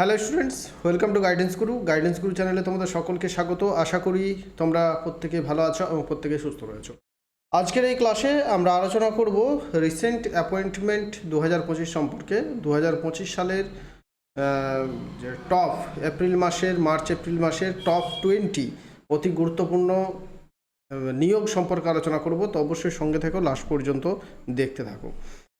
Hello students welcome to guidance guru guidance guru চ্যানেলে তোমাদের সকলকে স্বাগত। আশা করি তোমরা প্রত্যেকে ভালো আছো এবং প্রত্যেকে সুস্থ রয়েছো। আজকের এই ক্লাসে আমরা আলোচনা করব রিসেন্ট অ্যাপয়েন্টমেন্ট দু হাজার পঁচিশ সম্পর্কে। দু হাজার পঁচিশ সালের যে টপ এপ্রিল মাসের মার্চ এপ্রিল মাসের টপ টোয়েন্টি অতি গুরুত্বপূর্ণ নিয়োগ সম্পর্কে আলোচনা করব। তো অবশ্যই সঙ্গে থেকো লাস্ট পর্যন্ত দেখতে থাকো।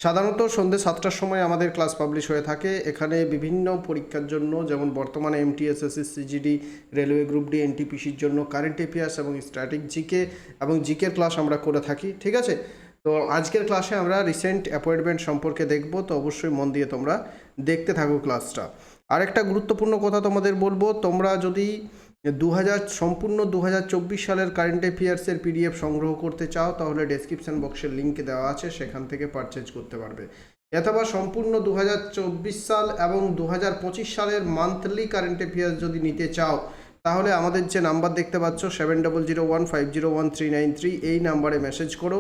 সাধারণত সন্ধ্যে সাতটার সময় আমাদের ক্লাস পাবলিশ হয়ে থাকে। এখানে বিভিন্ন পরীক্ষার জন্য, যেমন বর্তমানে এমটিএসএসসি সিজিডি রেলওয়ে গ্রুপ ডি এনটিপিসির জন্য কারেন্ট এফেয়ার্স এবং স্ট্যাটিক জিকে এবং জিকের ক্লাস আমরা করে থাকি, ঠিক আছে? তো আজকের ক্লাসে আমরা রিসেন্ট অ্যাপয়েন্টমেন্ট সম্পর্কে দেখব, তো অবশ্যই মন দিয়ে তোমরা দেখতে থাকো ক্লাসটা। আরেকটা গুরুত্বপূর্ণ কথা তোমাদের বলব, তোমরা যদি দু হাজার সম্পূর্ণ দু হাজার চব্বিশ সালের কারেন্ট অ্যাফেয়ার্সের পিডিএফ সংগ্রহ করতে চাও, তাহলে ডেসক্রিপশন বক্সের লিঙ্ক দেওয়া আছে, সেখান থেকে পারচেজ করতে পারবে। অথবা সম্পূর্ণ দু হাজার চব্বিশ সাল এবং দু হাজার পঁচিশ সালের মান্থলি কারেন্ট অ্যাফেয়ার্স যদি নিতে চাও, তাহলে আমাদের যে নাম্বার দেখতে পাচ্ছ seven double zero one five zero one three nine three এই নাম্বারে মেসেজ করো।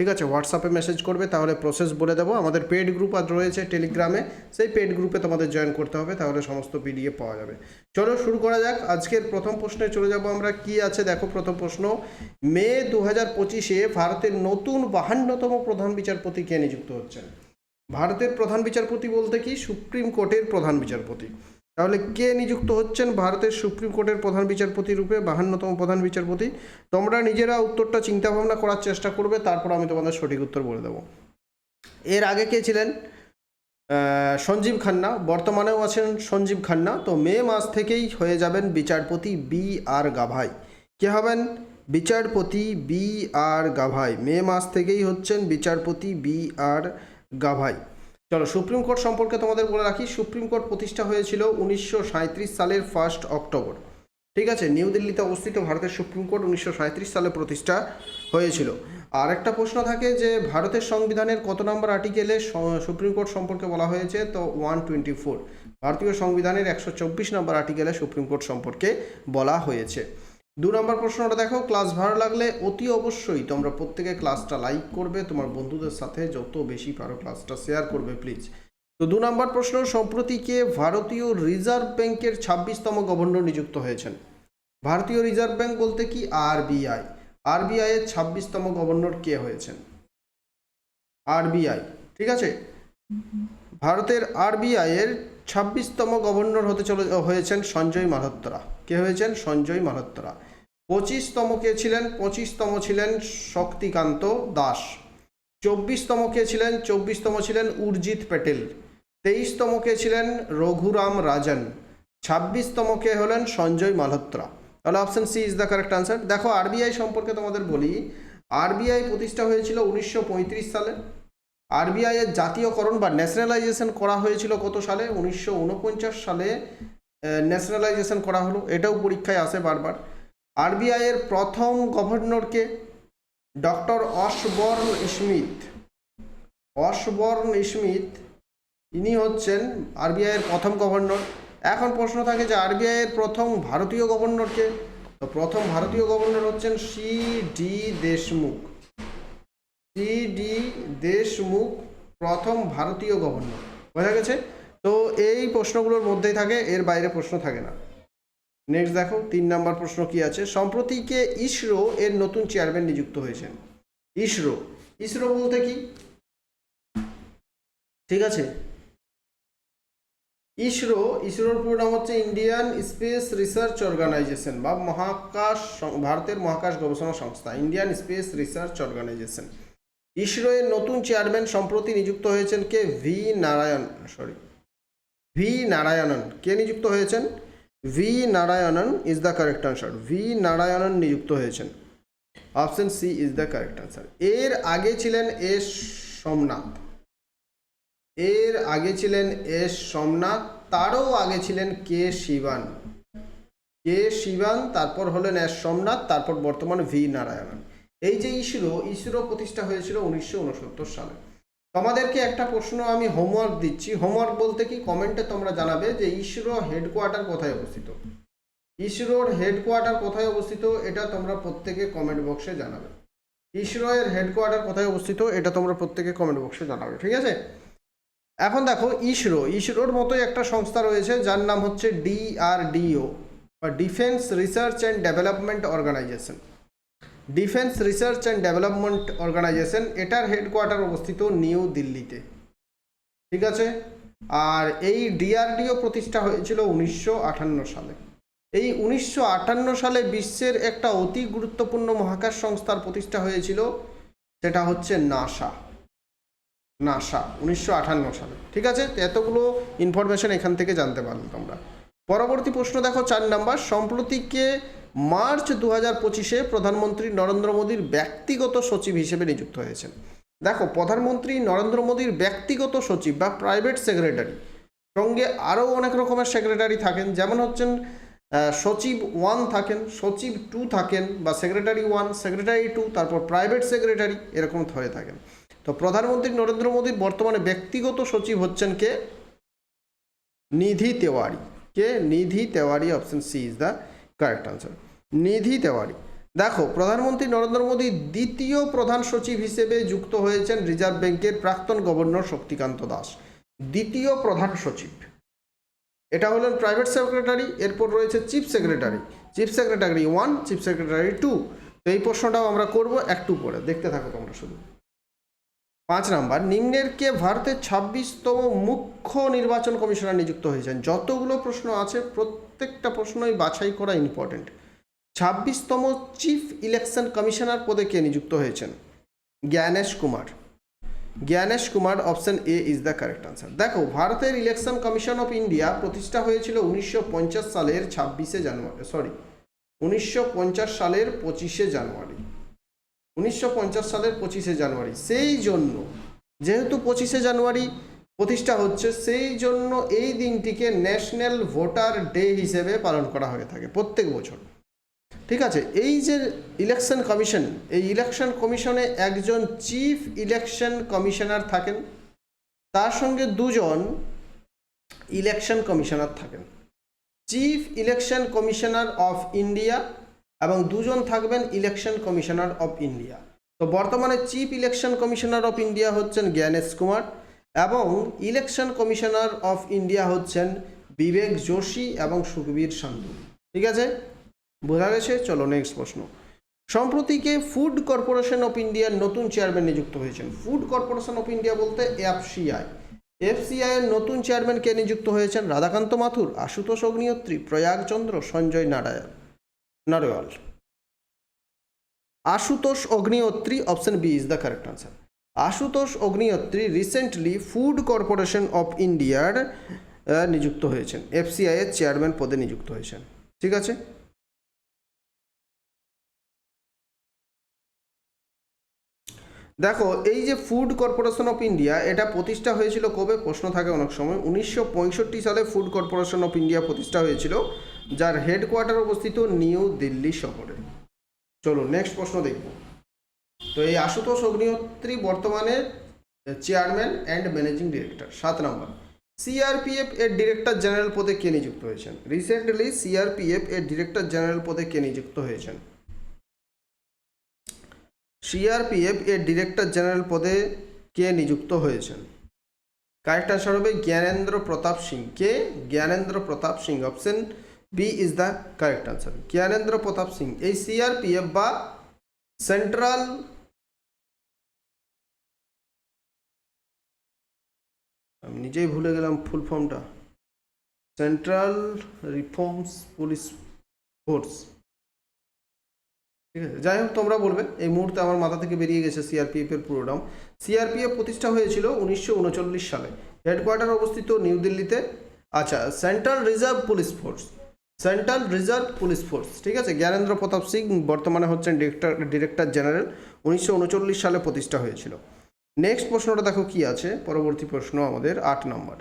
ঠিক আছে হোয়াটসঅ্যাপে মেসেজ করবে, তাহলে প্রসেস বলে দেবো। আমাদের পেড গ্রুপ আর রয়েছে টেলিগ্রামে সেই পেড গ্রুপে তোমাদের জয়েন করতে হবে, তাহলে সমস্ত পিডিএফ পাওয়া যাবে। চলো শুরু করা যাক, আজকের প্রথম প্রশ্নে চলে যাব আমরা, কি আছে? দেখো প্রথম প্রশ্ন, মে দু হাজার পঁচিশে ভারতের নতুন বাহান্নতম প্রধান বিচারপতি কে নিযুক্ত হচ্ছেন? ভারতের প্রধান বিচারপতি বলতে কি? সুপ্রিম কোর্টের প্রধান বিচারপতি। তাহলে কে নিযুক্ত হচ্ছেন ভারতের সুপ্রিম কোর্টের প্রধান বিচারপতি রূপে? বাহান্নতম প্রধান বিচারপতি। তোমরা নিজেরা উত্তরটা চিন্তা ভাবনা করার চেষ্টা করবে, তারপর আমি তোমাদের সঠিক উত্তর বলে দেবো। এর আগে কে ছিলেন? সঞ্জীব খান্না। বর্তমানেও আছেন সঞ্জীব খান্না। তো মে মাস থেকেই হয়ে যাবেন বিচারপতি বি আর গাভাই। কে হবেন? বিচারপতি বি আর গাভাই। মে মাস থেকেই হচ্ছেন বিচারপতি বি আর গাভাই। চলো, সুপ্রিম কোর্ট সম্পর্কে তোমাদের বলে রাখি, সুপ্রিম কোর্ট প্রতিষ্ঠা হয়েছিল উনিশশো সাঁইত্রিশ সালের ফার্স্ট অক্টোবর। ঠিক আছে, নিউ দিল্লিতে অবস্থিত ভারতের সুপ্রিম কোর্ট উনিশশো সাঁইত্রিশ সালে প্রতিষ্ঠা হয়েছিল। আর একটা প্রশ্ন থাকে যে, ভারতের সংবিধানের কত নম্বর আর্টিকেলে সুপ্রিম কোর্ট সম্পর্কে বলা হয়েছে? তো ওয়ান টোয়েন্টি ফোর ভারতীয় সংবিধানের একশো চব্বিশ নম্বর আর্টিকেলে সুপ্রিম কোর্ট সম্পর্কে বলা হয়েছে। দু নম্বর প্রশ্নটা দেখো ক্লাস ভালো লাগলে অতি অবশ্যই তোমরা প্রত্যেকে ক্লাসটা লাইক করবে, তোমার বন্ধুদের সাথে যত বেশি পারো ক্লাসটা শেয়ার করবে প্লিজ তো দু নম্বর প্রশ্ন, সম্প্রতি কে ভারতীয় রিজার্ভ ব্যাংকের ছাব্বিশতম গভর্নর নিযুক্ত হয়েছেন? ভারতীয় রিজার্ভ ব্যাংক বলতে কি? আরবিআই আরবিআই এর ছাব্বিশতম গভর্নর কে হয়েছেন? আরবিআই ঠিক আছে? ভারতের আরবিআই এর ছাব্বিশতম গভর্নর হতে চলে, হয়েছেন সঞ্জয় মালহোত্রা। কে হয়েছেন? সঞ্জয় মালহোত্রা। পঁচিশতম কে ছিলেন? পঁচিশতম ছিলেন শক্তিকান্ত দাস। চব্বিশতম কে ছিলেন? চব্বিশতম ছিলেন উর্জিত প্যাটেল তেইশতম কে ছিলেন? রঘুরাম রাজন। ছাব্বিশতম কে হলেন? সঞ্জয় মালহোত্রা। তাহলে option C is the correct answer দেখো, আরবিআই সম্পর্কে তোমাদের বলি। আরবিআই প্রতিষ্ঠা হয়েছিল উনিশশো পঁয়ত্রিশ সালে। আরবিআই এর জাতীয়করণ বা ন্যাশনালাইজেশন করা হয়েছিল কত সালে? উনিশশো ঊনপঞ্চাশ সালে ন্যাশনালাইজেশন করা হলো। এটাও পরীক্ষায় আসে বারবার। আরবিআই এর প্রথম গভর্নরকে doctor Osborne Smith. Osborne Smith, ইনি হচ্ছেন আরবিআই এর প্রথম গভর্নর এখন প্রশ্ন থাকে যে আরবিআই এর প্রথম ভারতীয় গভর্নরকে তো প্রথম ভারতীয় গভর্নর হচ্ছেন C D Deshmukh. C D Deshmukh প্রথম ভারতীয় গভর্নর। বোঝা গেছে? তো এই প্রশ্নগুলোর মধ্যেই থাকে, এর বাইরে প্রশ্ন থাকে না। নেক্সট দেখো, তিন নাম্বার প্রশ্ন কি আছে? সম্প্রতি কে ইসরো এর নতুন চেয়ারম্যান নিযুক্ত হয়েছেন? ইসরো। ইসরো বলতে কি? ঠিক আছে? ইসরো, ইসরোর পুরো নাম হচ্ছে ইন্ডিয়ান স্পেস রিসার্চ অর্গানাইজেশন বা মহাকাশ ভারতের মহাকাশ গবেষণা সংস্থা Indian space research organisation ISRO এর নতুন চেয়ারম্যান সম্প্রতি নিযুক্ত হয়েছেন কে V Narayan sorry V Narayanan. কে নিযুক্ত হয়েছেন? V Narayanan is the correct answer V Narayanan নিযুক্ত হয়েছেন। Option C is the correct answer এর আগে ছিলেন এস সোমনাথ। এর আগে ছিলেন এস সোমনাথ, তারও আগে ছিলেন কে শিবান। কে শিবান, তারপর হলেন এস সোমনাথ, তারপর বর্তমান ভি নারায়ণন। এই যে ইসরো ইসরো প্রতিষ্ঠা হয়েছিল উনিশশো উনসত্তর সালে। তোমাদেরকে একটা প্রশ্ন আমি হোমওয়ার্ক দিচ্ছি। হোমওয়ার্ক বলতে কি? কমেন্টে তোমরা জানাবে যে ইসরো হেডকোয়ার্টার কোথায় অবস্থিত। ইসরোর হেডকোয়ার্টার কোথায় অবস্থিত, এটা তোমরা প্রত্যেকে কমেন্ট বক্সে জানাবে। ইসরো এর হেডকোয়ার্টার কোথায় অবস্থিত, এটা তোমরা প্রত্যেকে কমেন্ট বক্সে জানাবে, ঠিক আছে? এখন দেখো ইসরো ইসরোর মতোই একটা সংস্থা রয়েছে, যার নাম হচ্ছে ডিআরডিও বা defence research and development organisation defence research and development organisation, এটার হেডকোয়ার্টার অবস্থিত নিউ দিল্লিতে। ঠিক আছে? আর এই ডিআরডিও প্রতিষ্ঠা হয়েছিল উনিশশো আটান্ন সালে। এই উনিশশো আটান্ন সালে বিশ্বের একটা অতি গুরুত্বপূর্ণ মহাকাশ সংস্থার প্রতিষ্ঠা হয়েছিল, সেটা হচ্ছে নাসা। নাসা, উনিশশো আটান্ন সালে। ঠিক আছে? এতগুলো ইনফরমেশন এখান থেকে জানতে পারল তোমরা। পরবর্তী প্রশ্ন দেখো চার নাম্বার। সম্প্রতিকে মার্চ দু হাজার পঁচিশে প্রধানমন্ত্রী নরেন্দ্র মোদীর ব্যক্তিগত সচিব হিসেবে নিযুক্ত হয়েছেন। দেখো, প্রধানমন্ত্রী নরেন্দ্র মোদীর ব্যক্তিগত সচিব বা প্রাইভেট সেক্রেটারি সঙ্গে আরও অনেক রকমের সেক্রেটারি থাকেন, যেমন হচ্ছেন সচিব ওয়ান থাকেন, সচিব টু থাকেন বা সেক্রেটারি ওয়ান সেক্রেটারি টু তারপর প্রাইভেট সেক্রেটারি এরকম হয়ে থাকেন। তো প্রধানমন্ত্রী নরেন্দ্র মোদীর বর্তমানে ব্যক্তিগত সচিব হচ্ছেন কে? নিধি তেওয়ারি। কে? Nidhi Tewari option C is the correct answer Nidhi Tewari. দেখো, প্রধানমন্ত্রী নরেন্দ্র মোদী দ্বিতীয় প্রধান সচিব হিসেবে যুক্ত হয়েছেন রিজার্ভ ব্যাংকের প্রাক্তন গভর্নর শক্তিকান্ত দাস। দ্বিতীয় প্রধান সচিব। এটা হলেন প্রাইভেট সেক্রেটারি এরপর রয়েছে chief secretary chief secretary one chief secretary two তো এই প্রশ্নটাও আমরা করব একটু পরে। দেখতে থাকো তোমরা শুধু। পাঁচ নাম্বার, নিম্নের কে ভারতের ছাব্বিশতম মুখ্য নির্বাচন কমিশনার নিযুক্ত হয়েছেন? যতগুলো প্রশ্ন আছে, প্রত্যেকটা প্রশ্নই বাছাই করা ইম্পর্টেন্ট ছাব্বিশতম চিফ ইলেকশন কমিশনার পদে কে নিযুক্ত হয়েছেন? Gyanesh Kumar. Gyanesh Kumar option A is the correct answer দেখো, ভারতের ইলেকশন কমিশন অফ ইন্ডিয়া প্রতিষ্ঠা হয়েছিল উনিশশো পঞ্চাশ সালের ছাব্বিশে জানুয়ারি সরি উনিশশো পঞ্চাশ সালের পঁচিশে জানুয়ারি। উনিশশো পঞ্চাশ সালের পঁচিশে জানুয়ারি। সেই জন্য, যেহেতু পঁচিশে জানুয়ারি প্রতিষ্ঠা হচ্ছে, সেই জন্য এই দিনটিকে ন্যাশনাল ভোটার ডে হিসেবে পালন করা হয়ে থাকে প্রত্যেক বছর। ঠিক আছে? এই যে ইলেকশন কমিশন, এই ইলেকশন কমিশনে একজন চিফ ইলেকশন কমিশনার থাকেন। তার সঙ্গে দুজন ইলেকশন কমিশনার থাকেন। Chief election commissioner of India এবং দুজন থাকবেন ইলেকশন কমিশনার অফ ইন্ডিয়া। তো বর্তমানে chief election commissioner of India হচ্ছেন জ্ঞানেশ কুমার এবং ইলেকশন কমিশনার অফ ইন্ডিয়া হচ্ছেন বিবেক যোশী এবং সুখবীর সান্ধু। ঠিক আছে? বোঝা গেছে? চলো নেক্সট প্রশ্ন। সম্প্রতিকে ফুড কর্পোরেশন অফ ইন্ডিয়ার নতুন চেয়ারম্যান নিযুক্ত হয়েছেন? ফুড কর্পোরেশন অফ ইন্ডিয়া বলতে এফসিআই। এফসিআই এর নতুন চেয়ারম্যান কে নিযুক্ত হয়েছেন? Radhakant Mathur, Ashutosh Agnihotri, Prayag Chandra, Sanjay Narayan. Narwal Ashutosh Agnihotri option B is the correct answer Ashutosh Agnihotri recently food corporation of ইন্ডিয়ার নিযুক্ত হয়েছেন। এফসিআই এর চেয়ারম্যান পদে নিযুক্ত হয়েছেন। ঠিক আছে? দেখো, এই যে ফুড কর্পোরেশন অফ ইন্ডিয়া এটা প্রতিষ্ঠা হয়েছিল কবে? প্রশ্ন থাকে অনেক সময়। উনিশশো পঁয়ষট্টি সালে ফুড কর্পোরেশন অফ ইন্ডিয়া প্রতিষ্ঠা হয়েছিল যার হেডকোয়ার্টার অবস্থিত নিউ দিল্লি শহরে। চলো নেক্সট প্রশ্ন দেখব। তো এই আশুতোষ অগ্নিহোত্রী বর্তমানে চেয়ারম্যান অ্যান্ড ম্যানেজিং ডিরেক্টর সাত নম্বর। সিআরপিএফ এর ডিরেক্টর জেনারেল পদে কে নিযুক্ত হয়েছেন? রিসেন্টলি সিআরপিএফ এর ডিরেক্টর জেনারেল পদে কে নিযুক্ত হয়েছেন? সিআরপিএফ এর ডিরেক্টর জেনারেল পদে কে নিযুক্ত হয়েছেন? কারেক্ট আনসার হবে জ্ঞানেন্দ্র প্রতাপ সিং। কে? Gyanendra Pratap Singh. Option B is the correct answer Gyanendra Pratap Singh এই সিআরপিএফ বা সেন্ট্রাল আমি নিজেই ভুলে গেলাম ফুল ফর্মটা সেন্ট্রাল রিফর্মস পুলিশ ফোর্স ঠিক আছে, যাই হোক, তোমরা বলবে, এই মুহূর্তে আমার মাথা থেকে বেরিয়ে গেছে সিআরপিএফ এর পুরো নাম। সিআরপিএফ প্রতিষ্ঠা হয়েছিল উনিশশো উনচল্লিশ সালে। হেডকোয়ার্টার অবস্থিত নিউ দিল্লিতে আচ্ছা central reserve police force central reserve police force ঠিক আছে? জ্ঞানেন্দ্র প্রতাপ সিং বর্তমানে হচ্ছেন ডিরেক্টর ডিরেক্টর জেনারেল উনিশশো উনচল্লিশ সালে প্রতিষ্ঠা হয়েছিল। নেক্সট প্রশ্নটা দেখো কি আছে? পরবর্তী প্রশ্ন আমাদের আট নম্বর।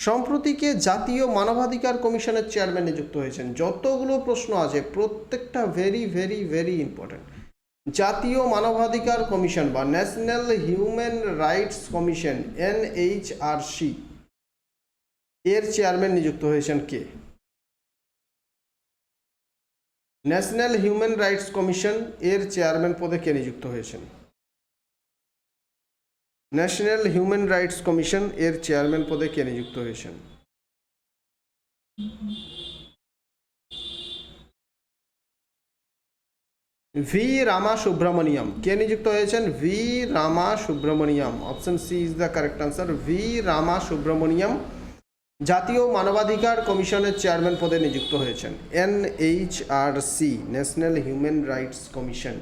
সম্প্রতিকে জাতীয় মানবাধিকার কমিশনের চেয়ারম্যান নিযুক্ত হয়েছেন। যতগুলো প্রশ্ন আছে, প্রত্যেকটা ভেরি ভেরি ভেরি ইম্পর্ট্যান্ট জাতীয় মানবাধিকার কমিশন বা national human rights commission NHRC এর চেয়ারম্যান নিযুক্ত হয়েছেন কে? ন্যাশনাল হিউম্যান রাইটস কমিশন এর চেয়ারম্যান পদে কে নিযুক্ত হয়েছেন? ন্যাশনাল হিউম্যান রাইটস কমিশন এর চেয়ারম্যান পদে কে নিযুক্ত হয়েছেন? ভি. রামা সুব্রমণিয়াম কে নিযুক্ত হয়েছেন? V. Rama Subramaniam option C is the correct answer. V. Rama Subramaniam জাতীয় মানবাধিকার কমিশনের চেয়ারম্যান পদে নিযুক্ত হয়েছেন N H R C national human rights commission.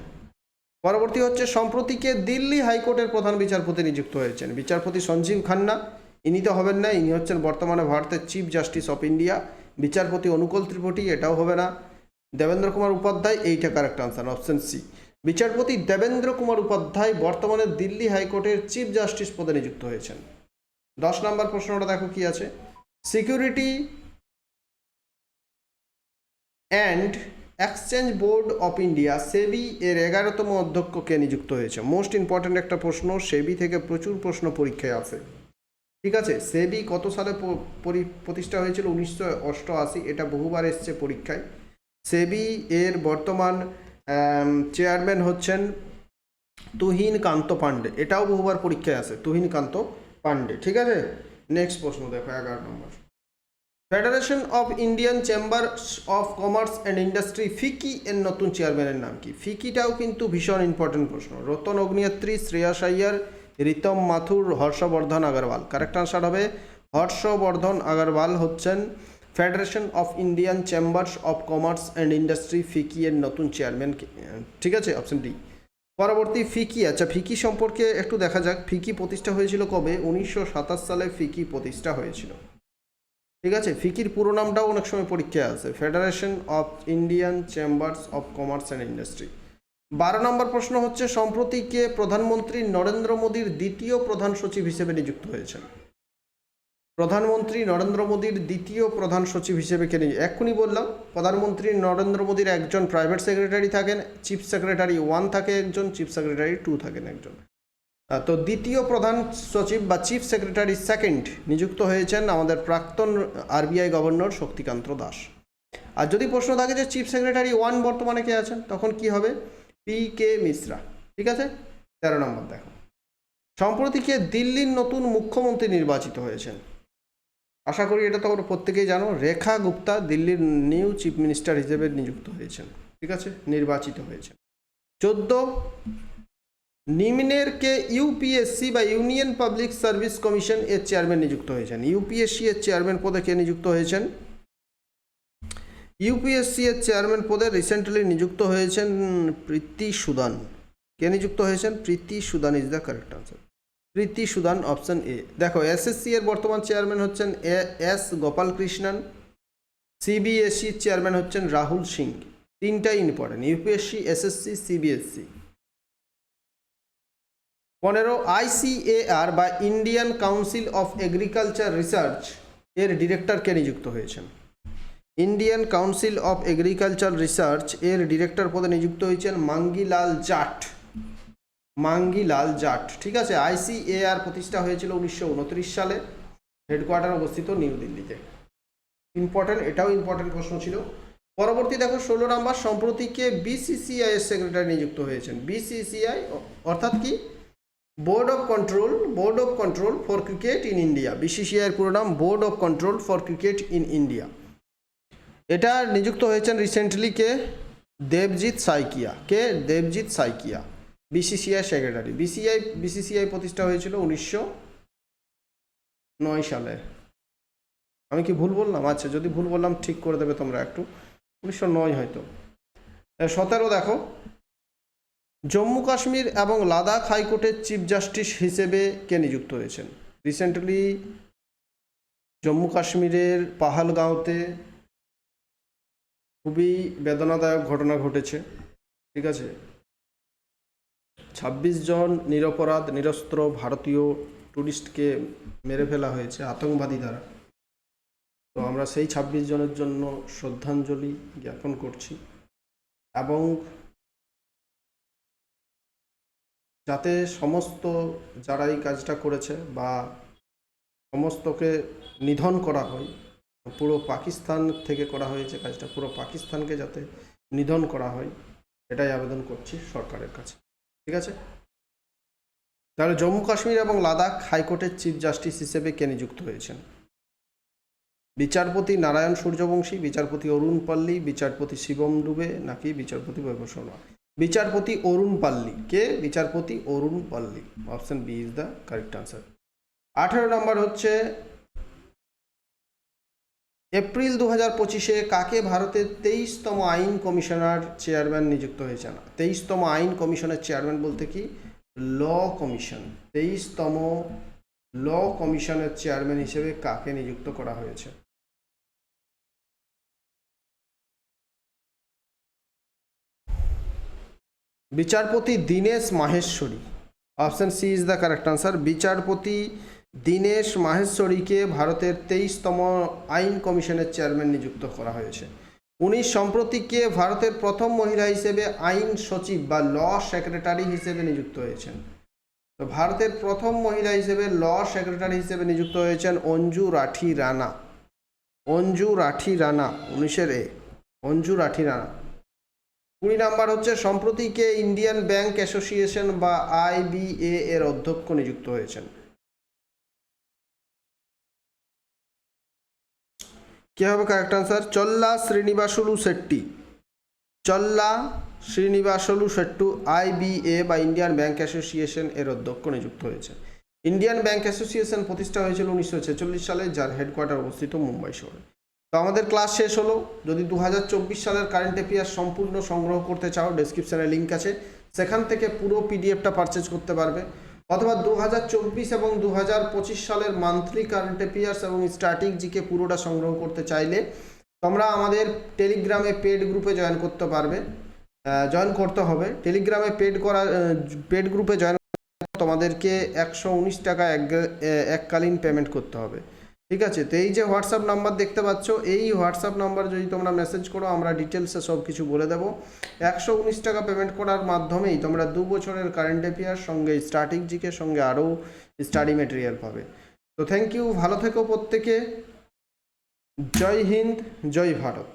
পরবর্তী হচ্ছে, সম্প্রতিকে দিল্লি হাইকোর্টের প্রধান বিচারপতি নিযুক্ত হয়েছেন। বিচারপতি সঞ্জীব খান্না, ইনি তো হবেন না, ইনি হচ্ছেন বর্তমানে ভারতের চিফ জাস্টিস অফ ইন্ডিয়া। বিচারপতি অনুকূল ত্রিপুটি এটাও হবে না। দেবেন্দ্র কুমার উপাধ্যায়, এইটা কারেক্ট আনসার অপশন সি বিচারপতি দেবেন্দ্র কুমার উপাধ্যায় বর্তমানে দিল্লি হাইকোর্টের চিফ জাস্টিস পদে নিযুক্ত হয়েছেন। দশ নম্বর প্রশ্নটা দেখো কি আছে। Security and exchange board of India, SEBI এর এগারোতম অধ্যক্ষকে নিযুক্ত হয়েছে। মোস্ট ইম্পর্ট্যান্ট একটা প্রশ্ন, সেবি থেকে প্রচুর প্রশ্ন পরীক্ষায় আসে ঠিক আছে, সেবি কত সালে প্রতিষ্ঠা হয়েছিল? উনিশশো অষ্টআশি, এটা বহুবার এসছে পরীক্ষায়। সেবি এর বর্তমান চেয়ারম্যান হচ্ছেন তুহিন কান্ত পান্ডে এটাও বহুবার পরীক্ষায় আসে তুহিন কান্ত পান্ডে ঠিক আছে? নেক্সট প্রশ্ন দেখো, এগারো number. Federation of Indian chamber of commerce and industry FICCI এর নতুন চেয়ারম্যানের নাম কি? ফিকিটাও কিন্তু ভীষণ ইম্পর্টেন্ট প্রশ্ন। রতন অগ্নিয়াত্রী শ্রেয়াস আইয়ার রিতম মাথুর, হর্ষবর্ধন আগরওয়াল। কারেক্ট আনসার হবে, হর্ষবর্ধন আগরওয়াল হচ্ছেন federation of Indian chambers of commerce and industry FICCI এর নতুন চেয়ারম্যান ঠিক আছে অপশন ডি পরবর্তী ফিকি আচ্ছা ফিকি সম্পর্কে একটু দেখা যাক। ফিকি প্রতিষ্ঠা হয়েছিল কবে? উনিশশো সাতাশ সালে ফিকি প্রতিষ্ঠা হয়েছিল। ঠিক আছে? ফিকির পুরো নামটাও অনেক সময় পরীক্ষায় আছে। Federation of Indian chambers of commerce and industry বারো নম্বর প্রশ্ন হচ্ছে, সম্প্রতি কে প্রধানমন্ত্রী নরেন্দ্র মোদীর দ্বিতীয় প্রধান সচিব হিসেবে নিযুক্ত হয়েছেন? প্রধানমন্ত্রী নরেন্দ্র মোদীর দ্বিতীয় প্রধান সচিব হিসেবে কে নিযুক্ত এক্ষুনি বললাম, প্রধানমন্ত্রী নরেন্দ্র মোদীর একজন প্রাইভেট সেক্রেটারি থাকেন চিফ সেক্রেটারি ওয়ান থাকে একজন চিফ সেক্রেটারি টু থাকেন একজন। তো দ্বিতীয় প্রধান সচিব বা চিফ সেক্রেটারি সেকেন্ড নিযুক্ত হয়েছেন আমাদের প্রাক্তন আরবিআই গভর্নর শক্তিকান্ত দাস। আর যদি প্রশ্ন থাকে যে চিফ সেক্রেটারি ওয়ান বর্তমানে কে আছেন, তখন কি হবে? পি কে মিশ্রা ঠিক আছে? তেরো নম্বর দেখো। সম্প্রতি কে দিল্লির নতুন মুখ্যমন্ত্রী নির্বাচিত হয়েছেন। আশা করি এটা তোমরা প্রত্যেকেই জানো, রেখা গুপ্তা দিল্লির নিউ চিফ মিনিস্টার হিসেবে নিযুক্ত হয়েছেন, ঠিক আছে? নির্বাচিত হয়েছেন। চোদ্দ নিম্নের কে ইউপিএসসি বা ইউনিয়ন পাবলিক সার্ভিস কমিশন এর চেয়ারম্যান নিযুক্ত হয়েছেন। ইউপিএসসি এর চেয়ারম্যান পদে কে নিযুক্ত হয়েছেন? ইউপিএসসি এর চেয়ারম্যান পদে রিসেন্টলি নিযুক্ত হয়েছেন প্রীতি সুদান। কে নিযুক্ত হয়েছেন? Preeti Sudan is the correct answer Preeti Sudan option A. দেখো এসএসসি এর বর্তমান চেয়ারম্যান হচ্ছেন A, S Gopal Krishnan CBSE chairman হচ্ছেন রাহুল সিং। তিনটাই ইম্পর্টেন্ট ইউপিএসসি এসএসসি সিবিএসসি পনেরো আইসিএআর বা Indian council of agriculture research এর ডিরেক্টর কে নিযুক্ত হয়েছেন? Indian council of agriculture research এর ডিরেক্টর পদে নিযুক্ত হয়েছেন মাঙ্গিলাল জাট। মাঙ্গিলাল জাট। ঠিক আছে আইসিএআর প্রতিষ্ঠা হয়েছিল উনিশশো উনত্রিশ সালে, হেডকোয়ার্টার অবস্থিত নিউ দিল্লিতে। ইম্পর্টেন্ট, এটাও ইম্পর্টেন্ট প্রশ্ন ছিল। পরবর্তী দেখো, ষোলো নাম্বার সম্প্রতিকে বিসিসিআই এর সেক্রেটারি নিযুক্ত হয়েছেন। বিসিসিআই অর্থাৎ কি? Board of control, board of control for cricket in India. BCCI এর পুরো নাম, board of control for cricket in India. এটা নিযুক্ত হয়েছেন রিসেন্টলি কে? দেবজিৎ সাইকিয়া। কে? Devajit Saikia. BCCI secretary. BCI BCCI প্রতিষ্ঠা হয়েছিল উনিশশো নয় সালে। আমি কি ভুল বললাম? আচ্ছা যদি ভুল বললাম, ঠিক করে দেবে তোমরা একটু। উনিশশো নয় হয়তো। সতেরো দেখো। জম্মু কাশ্মীর এবং লাদাখ হাইকোর্টের চিফ জাস্টিস হিসেবে কে নিযুক্ত হয়েছেন? রিসেন্টলি জম্মু কাশ্মীরের পাহালগাঁওতে খুবই বেদনাদায়ক ঘটনা ঘটেছে। ঠিক আছে? ছাব্বিশ জন নিরপরাধ, নিরস্ত্র ভারতীয় ট্যুরিস্টকে মেরে ফেলা হয়েছে আতঙ্কবাদী দ্বারা। তো আমরা সেই ছাব্বিশ জনের জন্য শ্রদ্ধাঞ্জলি জ্ঞাপন করছি এবং যাতে সমস্ত যারা এই কাজটা করেছে বা সমস্তকে নিধন করা হয়, পুরো পাকিস্তান থেকে করা হয়েছে কাজটা, পুরো পাকিস্তানকে যাতে নিধন করা হয়, এটাই আবেদন করছি সরকারের কাছে। ঠিক আছে? তাহলে জম্মু কাশ্মীর এবং লাদাখ হাইকোর্টের চিফ জাস্টিস হিসেবে কে নিযুক্ত হয়েছেন? বিচারপতি নারায়ণ সূর্যবংশী, বিচারপতি অরুণ পাল্লি, বিচারপতি শিবম ডুবে নাকি বিচারপতি বৈভব শর্মা? বিচারপতি অরুণ পাল্লি। কে? বিচারপতি Arun Palli. Option B is the correct answer. আঠেরো নম্বর হচ্ছে এপ্রিল দু হাজার পঁচিশে কাকে ভারতের তেইশতম আইন কমিশনার চেয়ারম্যান নিযুক্ত হয়েছেন? তেইশতম আইন কমিশনের চেয়ারম্যান বলতে কি? ল কমিশন। তেইশতম ল কমিশনের চেয়ারম্যান হিসেবে কাকে নিযুক্ত করা হয়েছে? বিচারপতি Dinesh Maheshwari. Option C is the correct answer. বিচারপতি দীনেশ মাহেশ্বরীকে ভারতের তেইশতম আইন কমিশনের চেয়ারম্যান নিযুক্ত করা হয়েছে। উনি সম্প্রতিকে ভারতের প্রথম মহিলা হিসেবে আইন সচিব বা ল সেক্রেটারি হিসেবে নিযুক্ত হয়েছেন। তো ভারতের প্রথম মহিলা হিসেবে ল সেক্রেটারি হিসেবে নিযুক্ত হয়েছেন অঞ্জু রাঠি রানা। অঞ্জু রাঠি রানা, উনিশের এ। অঞ্জু রাঠি রানা। কুড়ি নাম্বার হচ্ছে, সম্প্রতিকে ইন্ডিয়ান ব্যাংক অ্যাসোসিয়েশন বা আইবিএ এর অধ্যক্ষ নিযুক্ত হয়েছেন। কি হবে correct answer Challa Srinivasulu Setty. Challa Srinivasulu Shetty IBA বা ইন্ডিয়ান ব্যাংক অ্যাসোসিয়েশন এর অধ্যক্ষ নিযুক্ত হয়েছে। ইন্ডিয়ান ব্যাংক অ্যাসোসিয়েশন প্রতিষ্ঠা হয়েছিল উনিশশো ছেচল্লিশ সালে, যার হেডকোয়ার্টার অবস্থিত মুম্বাই শহরে। তো আমাদের ক্লাস শেষ হলো। যদি দু হাজার চব্বিশ সালের কারেন্ট অ্যাফেয়ার্স সম্পূর্ণ সংগ্রহ করতে চাও ডেসক্রিপশানে লিঙ্ক আছে। সেখান থেকে পুরো পিডিএফটা পারচেজ করতে পারবে। অথবা দু হাজার চব্বিশ এবং দু হাজার পঁচিশ সালের মান্থলি কারেন্ট অ্যাফেয়ার্স এবং স্ট্যাটিক জিকে পুরোটা সংগ্রহ করতে চাইলে তোমরা আমাদের টেলিগ্রামে পেড গ্রুপে জয়েন করতে পারবে। জয়েন করতে হবে। টেলিগ্রামে পেড করা পেড গ্রুপে জয়েন তোমাদেরকে একশো উনিশ টাকা এক এককালীন পেমেন্ট করতে হবে। ঠিক আছে? তো এই যে হোয়াটসঅ্যাপ নাম্বার দেখতে পাচ্ছ, এই হোয়াটসঅ্যাপ নাম্বার যদি তোমরা মেসেজ করো, আমরা ডিটেলসে সব কিছু বলে দেবো। একশো উনিশ টাকা পেমেন্ট করার মাধ্যমেই তোমরা দু বছরের কারেন্ট অ্যাফেয়ার সঙ্গে স্টার্টিং জিকে সঙ্গে আরও স্টাডি মেটেরিয়াল পাবে। তো থ্যাংক ইউ ভালো থেকো প্রত্যেকে। জয় হিন্দ, জয় ভারত।